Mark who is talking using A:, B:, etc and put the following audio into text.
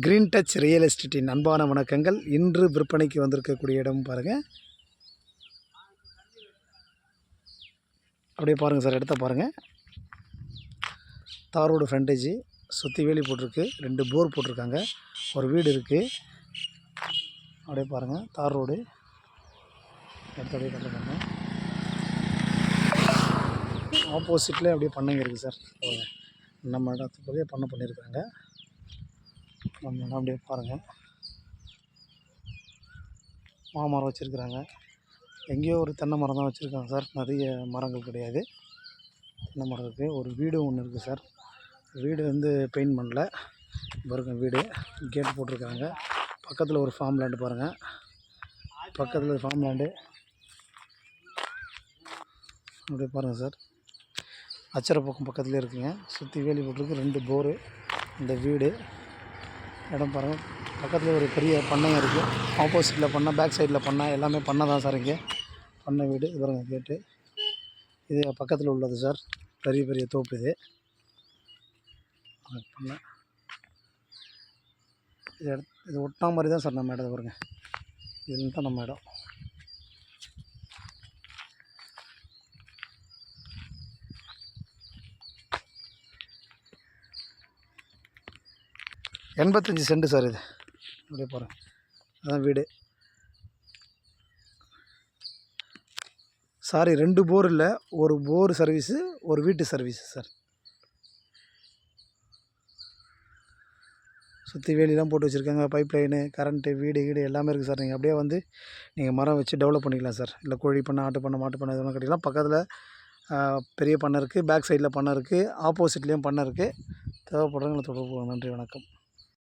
A: Green touch real எஸ்டேட்டின் அன்பான வணக்கங்கள். இன்று விற்பனைக்கு வந்திருக்கக்கூடிய இடம் பாருங்கள் அப்படியே பாருங்கள் சார் இடத்த பாருங்கள் தார் ரோடு ஃப்ரண்டேஜ் சுற்றி வேலி போட்டிருக்கு. ரெண்டு போர் போட்டிருக்காங்க. ஒரு வீடு இருக்குது அப்படியே பாருங்கள் தார் ரோடு. இடத்த அப்படியே கட்டுறாங்க ஆப்போசிட்டில் அப்படியே பண்ணைங்க இருக்குது சார். நம்ம இடத்துக்குள்ளேயே பண்ண பண்ணியிருக்காங்க. நம்ம இடம் அப்படியே பாருங்கள் மாமரம் வச்சுருக்குறாங்க. எங்கேயோ ஒரு தென்னை மரம் தான் வச்சுருக்காங்க சார். நிறைய மரங்கள் கிடையாது. தென்னை மரம் இருக்குது ஒரு வீடு ஒன்று இருக்குது சார். வீடு வந்து பெயிண்ட் பண்ணல. பாருங்க வீடு. கேட் போட்டிருக்காங்க பக்கத்தில் ஒரு ஃபார்ம் லேண்டு பாருங்கள் பக்கத்தில் ஒரு ஃபார்ம் லேண்டு அப்படியே பாருங்கள் சார். அச்சரப்பக்கம் பக்கத்துலேயே இருக்குங்க. சுற்றி வேலி போட்டிருக்கு. ரெண்டு போரு. இந்த வீடு. இடம் பாருங்கள் பக்கத்தில் ஒரு பெரிய பண்ணையும் இருக்குது ஆப்போசிட்டில் பண்ணால் பேக் சைடில் பண்ணால் எல்லாமே பண்ணை தான் சார் இங்கே. பண்ணை வீடு இது பாருங்கள் கேட்டு இது பக்கத்தில் உள்ளது சார் பெரிய பெரிய தோப்பு இது. பண்ணை. இது இது ஒட்டா மாதிரி தான் சார் நம்ம இடம் பாருங்கள் இதுன்னு தான் நம்ம இடம். எண்பத்தஞ்சு சென்ட் சார் இது. அப்படியே போகிறேன் அதான் வீடு. சாரி ரெண்டு போர் இல்லை ஒரு போர் சர்வீஸு ஒரு வீட்டு சர்வீஸு சார். சுற்றி வேலிலாம் போட்டு வச்சுருக்காங்க பைப் லைனு கரண்ட்டு வீடு வீடு எல்லாமே இருக்குது சார். நீங்கள் அப்படியே வந்து நீங்கள் மரம் வச்சு டெவலப் பண்ணிக்கலாம் சார். இல்லை கோழி பண்ணை ஆட்டு பண்ணை மாட்டு பண்ணை இதெல்லாம் கட்டிக்கலாம். பக்கத்தில் பெரிய பண்ணை இருக்குது பேக் சைடில் பண்ணை இருக்குது ஆப்போசிட்லேயும் பண்ணை இருக்குது தேவைப்படுறவங்களை தொடர்பு நன்றி வணக்கம்.